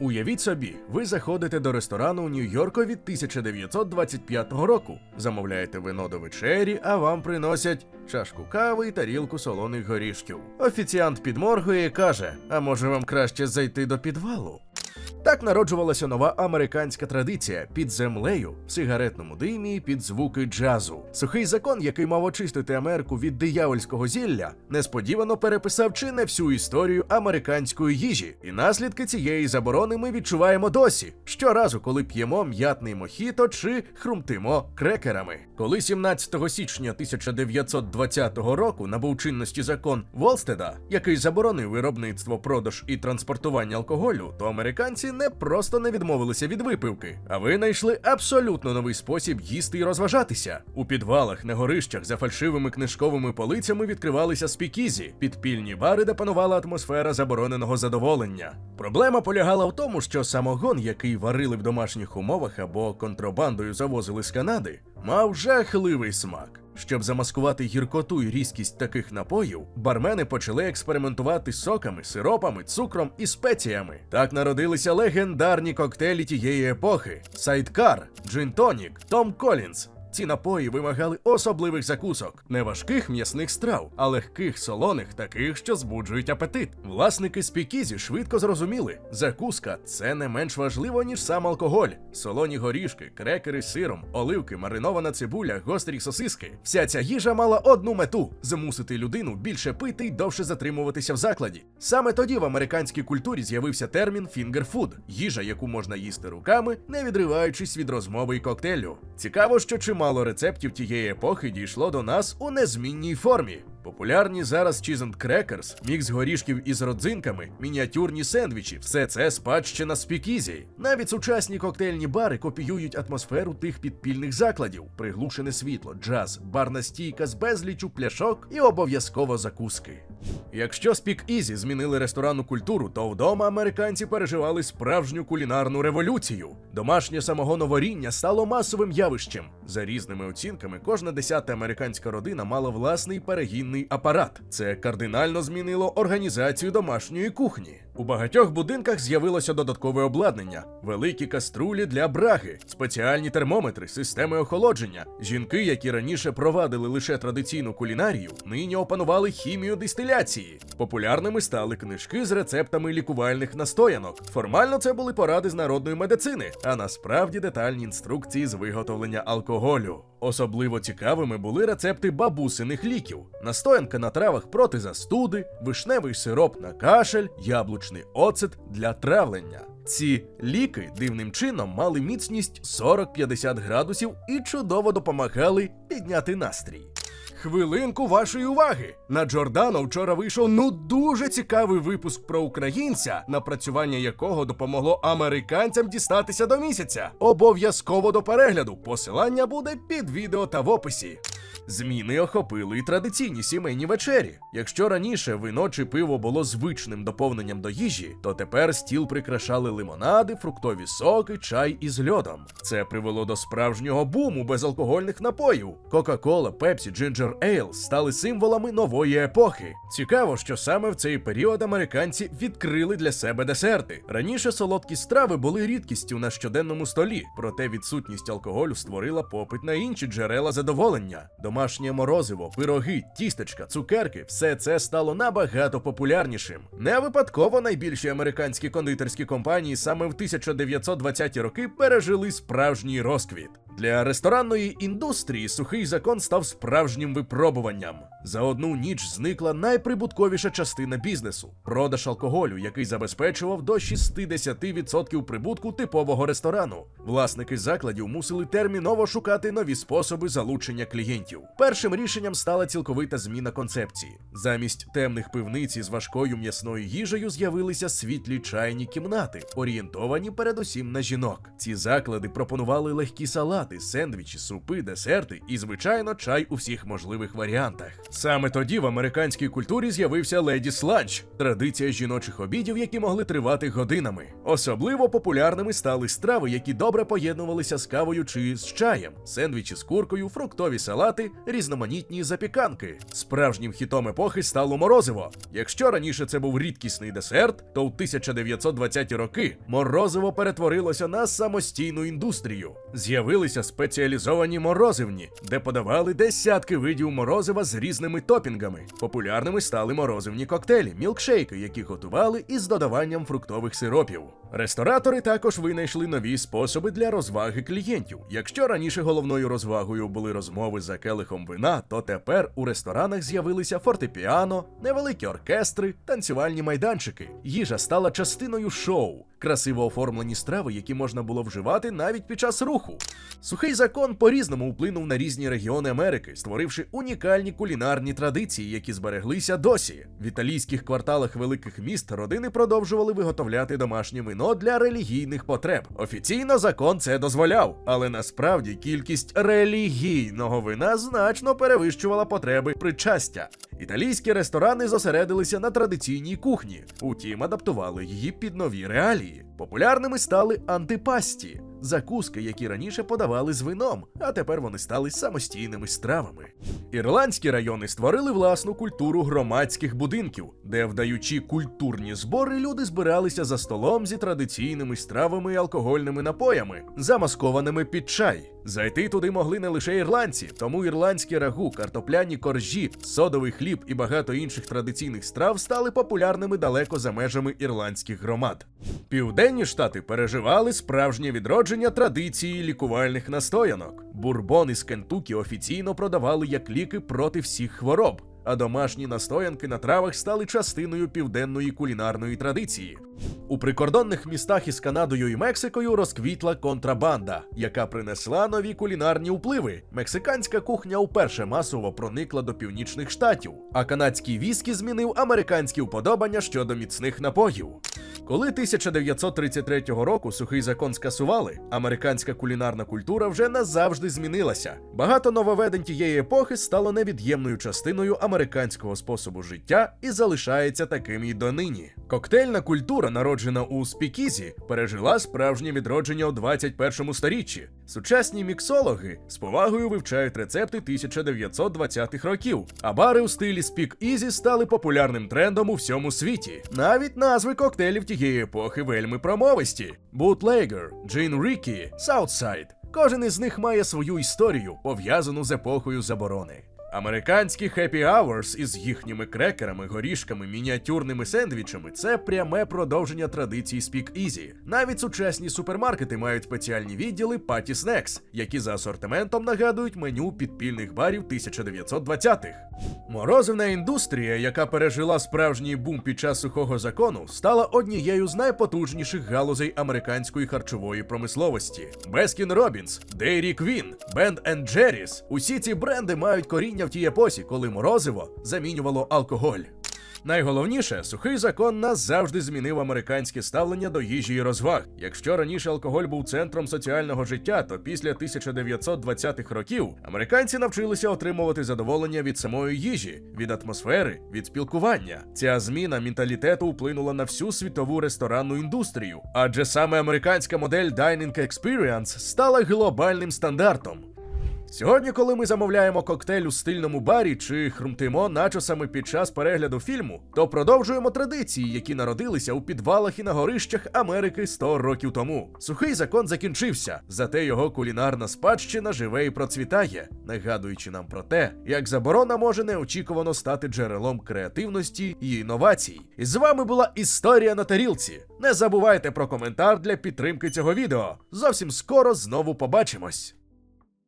Уявіть собі, ви заходите до ресторану у Нью-Йорку від 1925 року, замовляєте вино до вечері, а вам приносять чашку кави і тарілку солоних горішків. Офіціант підморгує і каже: А може вам краще зайти до підвалу? Так народжувалася нова американська традиція під землею, в сигаретному димі під звуки джазу. Сухий закон, який мав очистити Америку від диявольського зілля, несподівано переписав чи не всю історію американської їжі, і наслідки цієї заборони ми відчуваємо досі. Щоразу, коли п'ємо м'ятний мохіто чи хрумтимо крекерами. Коли 17 січня 1920 року набув чинності закон Волстеда, який заборонив виробництво, продаж і транспортування алкоголю, то американці не просто не відмовилися від випивки, а винайшли абсолютно новий спосіб їсти і розважатися. У підвалах на горищах за фальшивими книжковими полицями відкривалися спікізі, підпільні бари, де панувала атмосфера забороненого задоволення. Проблема полягала в тому, що самогон, який варили в домашніх умовах або контрабандою завозили з Канади, мав жахливий смак. Щоб замаскувати гіркоту і різкість таких напоїв, бармени почали експериментувати соками, сиропами, цукром і спеціями. Так народилися легендарні коктейлі тієї епохи: Сайдкар, Джин Тонік, Том Колінз. Ці напої вимагали особливих закусок, не важких м'ясних страв, а легких солоних, таких, що збуджують апетит. Власники спікізі швидко зрозуміли, закуска це не менш важливо, ніж сам алкоголь. Солоні горішки, крекери з сиром, оливки, маринована цибуля, гострі сосиски. Вся ця їжа мала одну мету змусити людину більше пити й довше затримуватися в закладі. Саме тоді в американській культурі з'явився термін фінгерфуд їжа, яку можна їсти руками, не відриваючись від розмови й коктейлю. Цікаво, що чимало рецептів тієї епохи дійшло до нас у незмінній формі. Популярні зараз Чізент Крекерс, мікс горішків із родзинками, мініатюрні сендвічі, все це спадщина спікізі. Навіть сучасні коктейльні бари копіюють атмосферу тих підпільних закладів: приглушене світло, джаз, барна стійка з безлічу пляшок і обов'язково закуски. Якщо Спік Ізі змінили ресторанну культуру, то вдома американці переживали справжню кулінарну революцію. Домашнє самогоноваріння стало масовим явищем. За різними оцінками, кожна десята американська родина мала власний перегінний апарат. Це кардинально змінило організацію домашньої кухні. У багатьох будинках з'явилося додаткове обладнання, великі каструлі для браги, спеціальні термометри, системи охолодження. Жінки, які раніше провадили лише традиційну кулінарію, нині опанували хімію дистиляції. Популярними стали книжки з рецептами лікувальних настоянок. Формально це були поради з народної медицини, а насправді детальні інструкції з виготовлення алкоголю. Особливо цікавими були рецепти бабусиних ліків, настоянка на травах проти застуди, вишневий сироп на кашель, яблучний оцет для травлення. Ці ліки дивним чином мали міцність 40-50 градусів і чудово допомагали підняти настрій. Хвилинку вашої уваги! На Джордано вчора вийшов ну дуже цікавий випуск про українця, напрацювання якого допомогло американцям дістатися до місяця. Обов'язково до перегляду. Посилання буде під відео та в описі. Зміни охопили і традиційні сімейні вечері. Якщо раніше вино чи пиво було звичним доповненням до їжі, то тепер стіл прикрашали лимонади, фруктові соки, чай із льодом. Це привело до справжнього буму безалкогольних напоїв. Кока-кола, Пепсі, Джинджер Ейл стали символами нової епохи. Цікаво, що саме в цей період американці відкрили для себе десерти. Раніше солодкі страви були рідкістю на щоденному столі, проте відсутність алкоголю створила попит на інші джерела задоволення. Домашнє морозиво, пироги, тістечка, цукерки все це стало набагато популярнішим. Не випадково найбільші американські кондитерські компанії саме в 1920-ті роки пережили справжній розквіт. Для ресторанної індустрії сухий закон став справжнім випробуванням. За одну ніч зникла найприбутковіша частина бізнесу продаж алкоголю, який забезпечував до 60% прибутку типового ресторану. Власники закладів мусили терміново шукати нові способи залучення клієнтів. Першим рішенням стала цілковита зміна концепції. Замість темних пивниць із важкою м'ясною їжею з'явилися світлі чайні кімнати, орієнтовані передусім на жінок. Ці заклади пропонували легкі салати салати, сендвічі, супи, десерти і, звичайно, чай у всіх можливих варіантах. Саме тоді в американській культурі з'явився леді ланч – традиція жіночих обідів, які могли тривати годинами. Особливо популярними стали страви, які добре поєднувалися з кавою чи з чаєм, сендвічі з куркою, фруктові салати, різноманітні запіканки. Справжнім хітом епохи стало морозиво. Якщо раніше це був рідкісний десерт, то в 1920-ті роки морозиво перетворилося на самостійну індустрію. З'явилися спеціалізовані морозивні, де подавали десятки видів морозива з різними топінгами. Популярними стали морозивні коктейлі, мілкшейки, які готували із додаванням фруктових сиропів. Ресторатори також винайшли нові способи для розваги клієнтів. Якщо раніше головною розвагою були розмови за келихом вина, то тепер у ресторанах з'явилися фортепіано, невеликі оркестри, танцювальні майданчики. Їжа стала частиною шоу, красиво оформлені страви, які можна було вживати навіть під час руху. Сухий закон по-різному вплинув на різні регіони Америки, створивши унікальні кулінарні традиції, які збереглися досі. В італійських кварталах великих міст родини продовжували виготовляти домашнє вино для релігійних потреб. Офіційно закон це дозволяв, але насправді кількість релігійного вина значно перевищувала потреби причастя. Італійські ресторани зосередилися на традиційній кухні, утім адаптували її під нові реалії. Популярними стали антипасті, закуски, які раніше подавали з вином, а тепер вони стали самостійними стравами. Ірландські райони створили власну культуру громадських будинків, де, вдаючи культурні збори, люди збиралися за столом зі традиційними стравами і алкогольними напоями, замаскованими під чай. Зайти туди могли не лише ірландці, тому ірландські рагу, картопляні коржі, содовий хліб і багато інших традиційних страв стали популярними далеко за межами ірландських громад. Південні штати переживали справжнє відродження традиції лікувальних настоянок. Бурбон із Кентукі офіційно продавали як ліки проти всіх хвороб. А домашні настоянки на травах стали частиною південної кулінарної традиції. У прикордонних містах із Канадою і Мексикою розквітла контрабанда, яка принесла нові кулінарні впливи. Мексиканська кухня уперше масово проникла до північних штатів, а канадський віскі змінив американські вподобання щодо міцних напоїв. Коли 1933 року сухий закон скасували, американська кулінарна культура вже назавжди змінилася. Багато нововведень тієї епохи стало невід'ємною частиною американського способу життя і залишається таким і донині. Коктейльна культура, народжена у Спікізі, пережила справжнє відродження у 21 сторіччі. Сучасні міксологи з повагою вивчають рецепти 1920-х років, а бари у стилі Easy стали популярним трендом у всьому світі. Навіть назви коктейлів тієї епохи вельми промовисті: Bootlegger, Джин Рікі, Саутсайд. Кожен із них має свою історію, пов'язану з епохою заборони. Американські Happy Hours із їхніми крекерами, горішками, мініатюрними сендвічами це пряме продовження традицій Speak Easy. Навіть сучасні супермаркети мають спеціальні відділи Patty Snacks, які за асортиментом нагадують меню підпільних барів 1920-х. Морозивна індустрія, яка пережила справжній бум під час сухого закону, стала однією з найпотужніших галузей американської харчової промисловості. Баскін Робінс, Дейрі Квін, Бенд Jerry's – усі ці бренди мають коріння в тій епосі, коли морозиво замінювало алкоголь. Найголовніше, сухий закон назавжди змінив американське ставлення до їжі і розваг. Якщо раніше алкоголь був центром соціального життя, то після 1920-х років американці навчилися отримувати задоволення від самої їжі, від атмосфери, від спілкування. Ця зміна менталітету вплинула на всю світову ресторанну індустрію, адже саме американська модель Dining Experience стала глобальним стандартом. Сьогодні, коли ми замовляємо коктейль у стильному барі чи хрумтимо начосами під час перегляду фільму, то продовжуємо традиції, які народилися у підвалах і на горищах Америки 100 років тому. Сухий закон закінчився, зате його кулінарна спадщина живе і процвітає, нагадуючи нам про те, як заборона може неочікувано стати джерелом креативності і інновацій. І з вами була історія на тарілці. Не забувайте про коментар для підтримки цього відео. Зовсім скоро знову побачимось.